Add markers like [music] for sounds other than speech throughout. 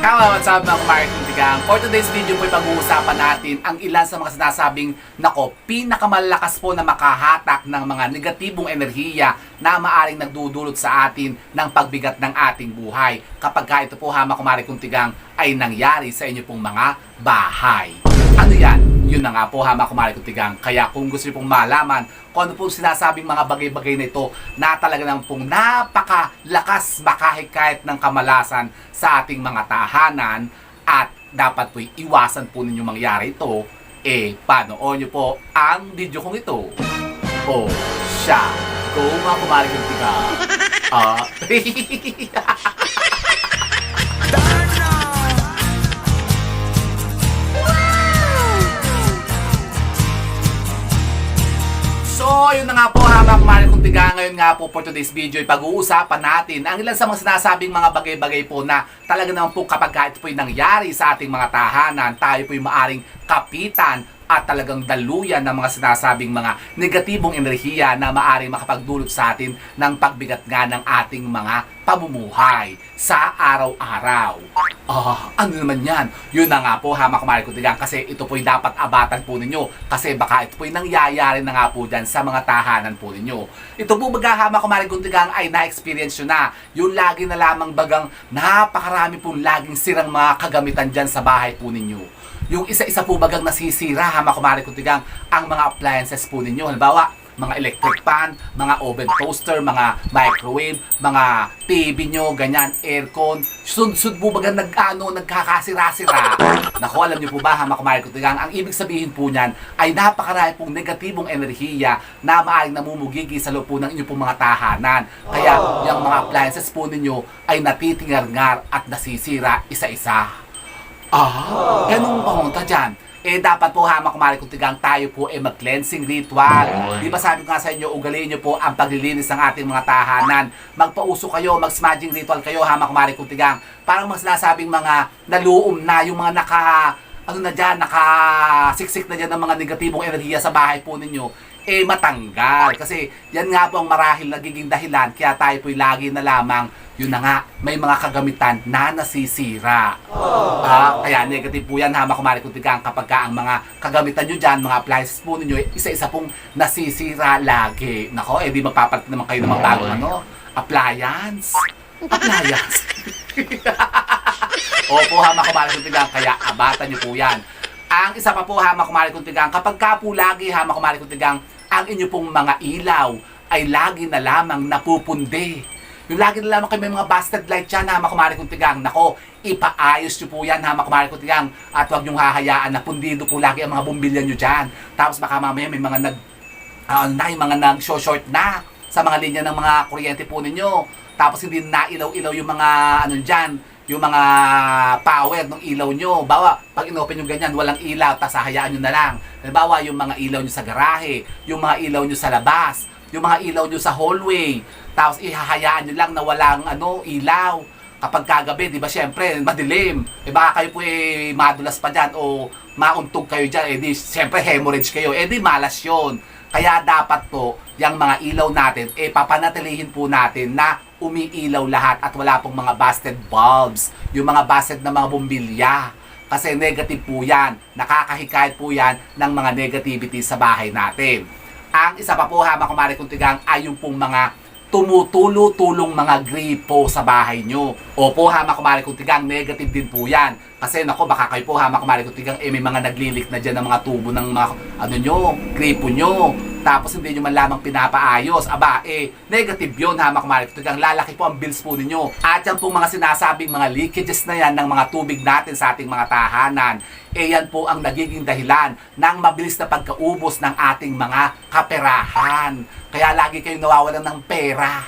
Hello, what's up mga Martin Tigang? For today's video po pag-uusapan natin ang ilan sa mga sinasabing nako, pinakamalakas po na makahatak ng mga negatibong enerhiya na maaring nagdudulot sa atin ng pagbigat ng ating buhay kapag ka ito po ha mga kuntigang ay nangyari sa inyo pong mga bahay. Ano yan? Yun na nga po ha mga kumari kuntigang. Kaya kung gusto niyo pong malaman kung ano pong sinasabing mga bagay-bagay na ito na talaga naman pong napakalakas makahikayat ng kamalasan sa ating mga tahanan at dapat po'y iwasan po ninyo mangyari ito, eh, panoorin nyo po ang video kong ito. O, siya. Go mga kumari kuntigang. [laughs] Ah, So, [laughs] yun na nga po ha mga kumarin kong tiga. Ngayon nga po for today's video, ay pag-uusapan natin ang ilan sa mga sinasabing mga bagay-bagay po na talaga naman po kapag ka ito po'y nangyari sa ating mga tahanan, tayo po'y maaring kapitan at talagang daluyan ng mga sinasabing mga negatibong enerhiya na maaring makapagdulot sa atin ng pagbigat nga ng ating mga pamumuhay sa araw-araw. Ah, ano naman yan? Yun na nga po ha, mga kumari ko tigang, kasi ito po'y dapat abatan po ninyo kasi baka ito po'y nangyayari na nga po dyan sa mga tahanan po ninyo. Ito po baga ha, mga kumari ko tigang, ay na-experience nyo na. Yung lagi na lamang bagang napakarami pong laging sirang mga kagamitan dyan sa bahay po ninyo yung isa-isa po bagang nasisira ha mga kumari ko tigang ang mga appliances po ninyo. Halimbawa, mga electric pan, mga oven toaster, mga microwave, mga TV nyo, ganyan, aircon. Sud-sud po bagang nag, ano, nagkakasira-sira. Naku, alam niyo po ba ha mga kumari ko tigang, ang ibig sabihin po niyan ay napakarami pong negatibong enerhiya na maaaring namumugigi sa loob po ng inyong pong mga tahanan. Kaya yung mga appliances po ninyo ay natitingar-ngar at nasisira isa-isa. Ah, ganun pamunta dyan. Eh, dapat po hama kumari kung tigang tayo po eh mag-cleansing ritual. Di ba sabi ko nga sa inyo, ugaliin nyo po ang paglilinis ng ating mga tahanan. Magpauso kayo, mag-smudging ritual kayo, hama kumari kung tigang. Parang mas nasabing mga naluom na, yung mga naka, ano na dyan, nakasiksik na dyan ng mga negatibong enerhiya sa bahay po ninyo, eh matanggal. Kasi yan nga po ang marahil nagiging dahilan, kaya tayo po'y lagi na lamang yun na nga, may mga kagamitan na nasisira. Ah, kaya negative po yan ha, mga kumari kung tigang kapag ka ang mga kagamitan nyo dyan, mga appliances po ninyo, eh, isa-isa pong nasisira lagi. Nako, eh di magpapalit naman kayo ng mga bagong ano, appliance. Appliance. [laughs] Opo ha, mga kumari kung tigang, kaya abatan nyo po yan. Ang isa pa po ha, mga kumari kung tigang, kapag ka po lagi ha, mga kumari kung tigang, ang inyo pong mga ilaw ay lagi na lamang napupundi. Yung lagi lamang kayo may mga busted light dyan ha, makumari kong tigang. Nako, ipaayos nyo po yan ha, makumari kong tigang. At huwag nyong hahayaan na pundido po lagi ang mga bumbilya nyo dyan. Tapos baka mamaya may mga nag, ah, na, yung mga nag-short na sa mga linya ng mga kuryente po ninyo. Tapos hindi na ilaw-ilaw yung mga ano dyan, yung mga power ng ilaw nyo. Bawa, pag inopen yung ganyan, walang ilaw, tapos hahayaan nyo na lang. Halimbawa, yung mga ilaw nyo sa garahe, yung mga ilaw nyo sa labas, yung mga ilaw nyo sa hallway, tapos ihahayaan nyo lang na walang ano, ilaw. Kapag kagabi, di ba syempre, madilim. Eh baka kayo po eh, madulas pa dyan o mauntog kayo dyan. Eh di, syempre hemorrhage kayo. Eh di, malas yun. Kaya dapat po, yung mga ilaw natin, eh papanatilihin po natin na umiilaw lahat at wala pong mga busted bulbs. Yung mga busted na mga bumbilya. Kasi negative po yan. Nakakahikayat po yan ng mga negativity sa bahay natin. Ang isa pa po ha, mga kumari kong tigang, ay yung pong mga tumutulo-tulong mga gripo sa bahay nyo. Opo ha, mga kumari kong tigang, negative din po yan. Kasi nako, baka kayo po ha, mga kumari kong tigang, eh may mga naglilik na dyan ng mga tubo ng mga, ano nyo, gripo nyo. Tapos hindi nyo man lamang pinapaayos. Aba, eh, negative yun ha, mga kumari kong tigang. Lalaki po ang bills po ninyo. At yan po mga sinasabing mga leakages na yan ng mga tubig natin sa ating mga tahanan eh yan po ang nagiging dahilan ng mabilis na pagkaubos ng ating mga kaperahan. Kaya lagi kayong nawawalan ng pera.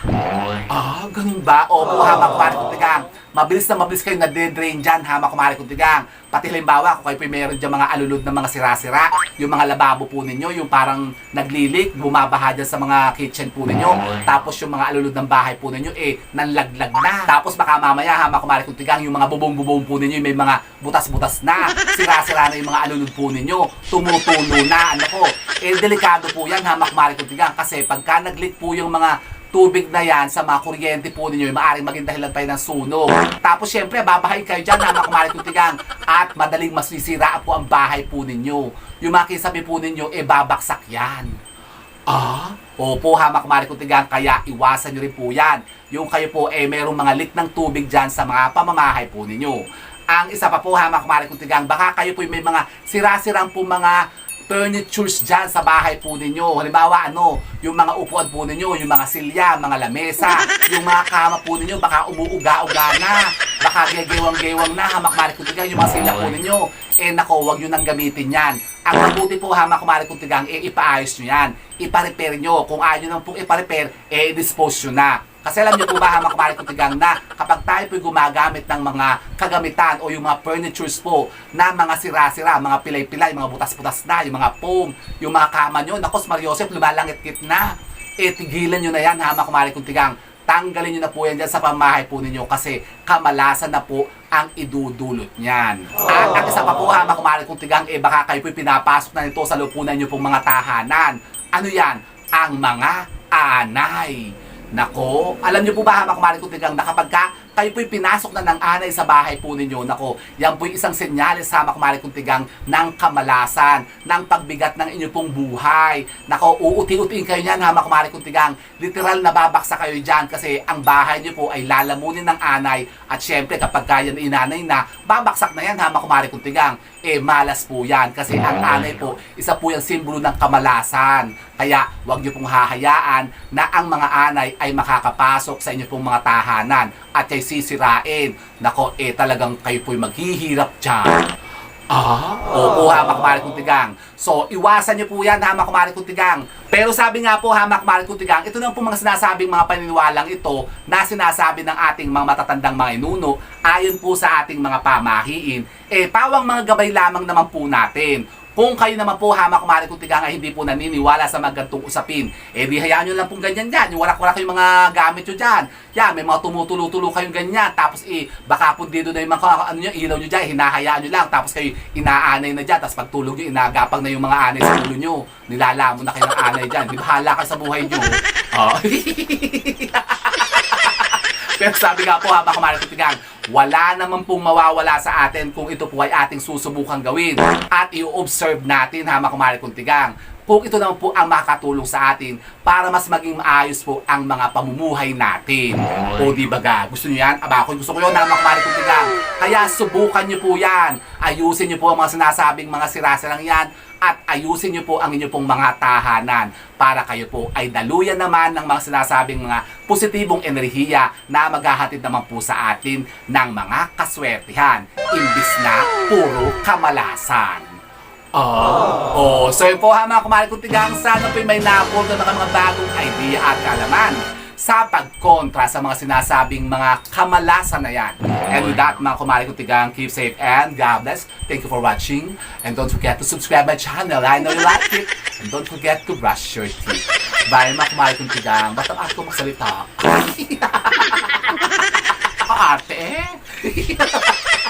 Ah, ganun ba? Opo, ha, mga kumari kong tigang. Mabilis na mabilis kayo na-drain dyan, ha, mga kumari kong tigang. Pati halimbawa, kung kayo po meron dyan mga alulod na mga sira-sira, yung mga lababo po ninyo, yung parang naglilik, bumabaha dyan sa mga kitchen po ninyo. Tapos yung mga alulod ng bahay po ninyo, eh, nanlaglag na. Tapos baka mamaya, ha, mga kumari kong tigang, yung mga bubong-bubong po ninyo, may mga butas-butas na. Sira-sira na yung mga alulod po ninyo. Tumutulo na, ano ko. Eh, delikado po yan, ha, mga kumari kong tigang. Kasi pagka nag-leak po yung mga tubig na yan sa mga kuryente po ninyo, yung maaaring maging dahilan tayo ng sunog. Tapos syempre, babahayin kayo dyan, mga kumari kutigang, at madaling masisiraan po ang bahay po ninyo. Yung mga kisabi po ninyo, eh babaksak yan. Ah? Opo, hamak mari kutigang, kaya iwasan nyo rin po yan. Yung kayo po, eh, merong mga lit ng tubig dyan sa mga pamamahay po ninyo. Ang isa pa po, hamak mari kutigang, baka kayo po may mga sira-sirang po mga furnitures dyan sa bahay po ninyo. Halimbawa, ano, yung mga upuan po ninyo, yung mga silya, mga lamesa, yung mga kama po ninyo, baka umuuga-uga na, baka gegewang-gewang na, hamak mari kutigang, yung mga silya po ninyo. Eh, nako, wag nyo nang gamitin yan. Ang mabuti po, hamak mari kutigang, eh, ipaayos nyo yan. Ipa-repair nyo. Kung ayaw nyo nang po ipa-repair, eh, dispose nyo na. Kasi alam niyo po ba, hamak mari kutigang, na kapag tayo po gumagamit ng mga kagamitan o yung mga furnitures po na mga sira-sira, mga pilay-pilay, mga butas-butas na, yung mga foam, yung mga kama nyo, nakos Mariosep, lumalangit-kit na. Eh, tigilan nyo na yan, hamak mari kutigang. Tanggalin nyo na po yan dyan sa pamahay po ninyo kasi kamalasan na po ang idudulot niyan. At ang isa pa po, hamak mari kutigang, eh baka kayo po pinapasok na nito sa lupunan nyo pong mga tahanan. Ano yan? Ang mga anay. Nako, alam niyo po ba hamak mari kutigang na kapag ka kayo po'y pinasok na ng anay sa bahay po ninyo, nako, yan po'y isang senyales hamak mari kutigang ng kamalasan, ng pagbigat ng inyo pong buhay. Nako, uuti-utiin kayo niyan hamak mari kutigang. Literal na babaksa kayo dyan kasi ang bahay niyo po ay lalamunin ng anay at syempre kapag kaya inanay na, babaksak na yan hamak mari kutigang. Eh, malas po yan kasi ang anay po, isa po yung simbolo ng kamalasan. Kaya, wag niyo pong hahayaan na ang mga anay ay makakapasok sa inyo pong mga tahanan at kay sisirain. Nako, eh talagang kayo po'y maghihirap dyan. Ah? Opo, hamak mari kong tigang. So, iwasan niyo po yan, hamak mari kong tigang. Pero sabi nga po, hamak mari kong tigang, ito na po mga sinasabing mga paniniwalang ito na sinasabi ng ating mga matatandang mga inuno ayon po sa ating mga pamahiin. Eh, pawang mga gabay lamang naman po natin. Kung kayo naman po hamak kumari kung tiga nga hindi po naniniwala sa mga gantong usapin, eh di hayaan nyo lang pong ganyan dyan. Yung wala-wala kayong mga gamit nyo dyan. Yan, may mga tumutulo-tulo kayong ganyan. Tapos eh, baka po dito na yung mga ano nyo, ilaw nyo dyan, hinahayaan nyo lang. Tapos kayo inaanay na dyan. Tapos pagtulog nyo, inagapang na yung mga anay sa ulo nyo. Nilalamon na kayo ng anay dyan. Di bahala kayo sa buhay nyo. [laughs] Oh. [laughs] Pero sabi nga po habang kumalat tigang, wala naman pong mawawala sa atin kung ito po ay ating susubukan gawin at i-observe natin habang kumalat tigang. Kung ito naman po ang makakatulong sa atin para mas maging maayos po ang mga pamumuhay natin. O di ba ga? Gusto niyo yan? Aba, ako gusto ko yun habang kumalat tigang. Kaya subukan niyo po yan. Ayusin niyo po ang mga sinasabing mga sirasilang yan at ayusin niyo po ang inyo pong mga tahanan para kayo po ay daluyan naman ng mga sinasabing mga positibong enerhiya na maghahatid naman po sa atin ng mga kaswertihan imbis na puro kamalasan. Oh. oh, so yun po ha mga kumari kong tigang, sana po may napulto na mga bagong idea at kalaman sa pagkontra sa mga sinasabing mga kamalasan na yan. And with that, mga kumari kong tigang, keep safe and God bless. Thank you for watching. And don't forget to subscribe my channel. I know you like it. And don't forget to brush your teeth. Bye mga kumari kong tigang. Ba't ang arte ko magsalita? [laughs] Arte eh? [laughs]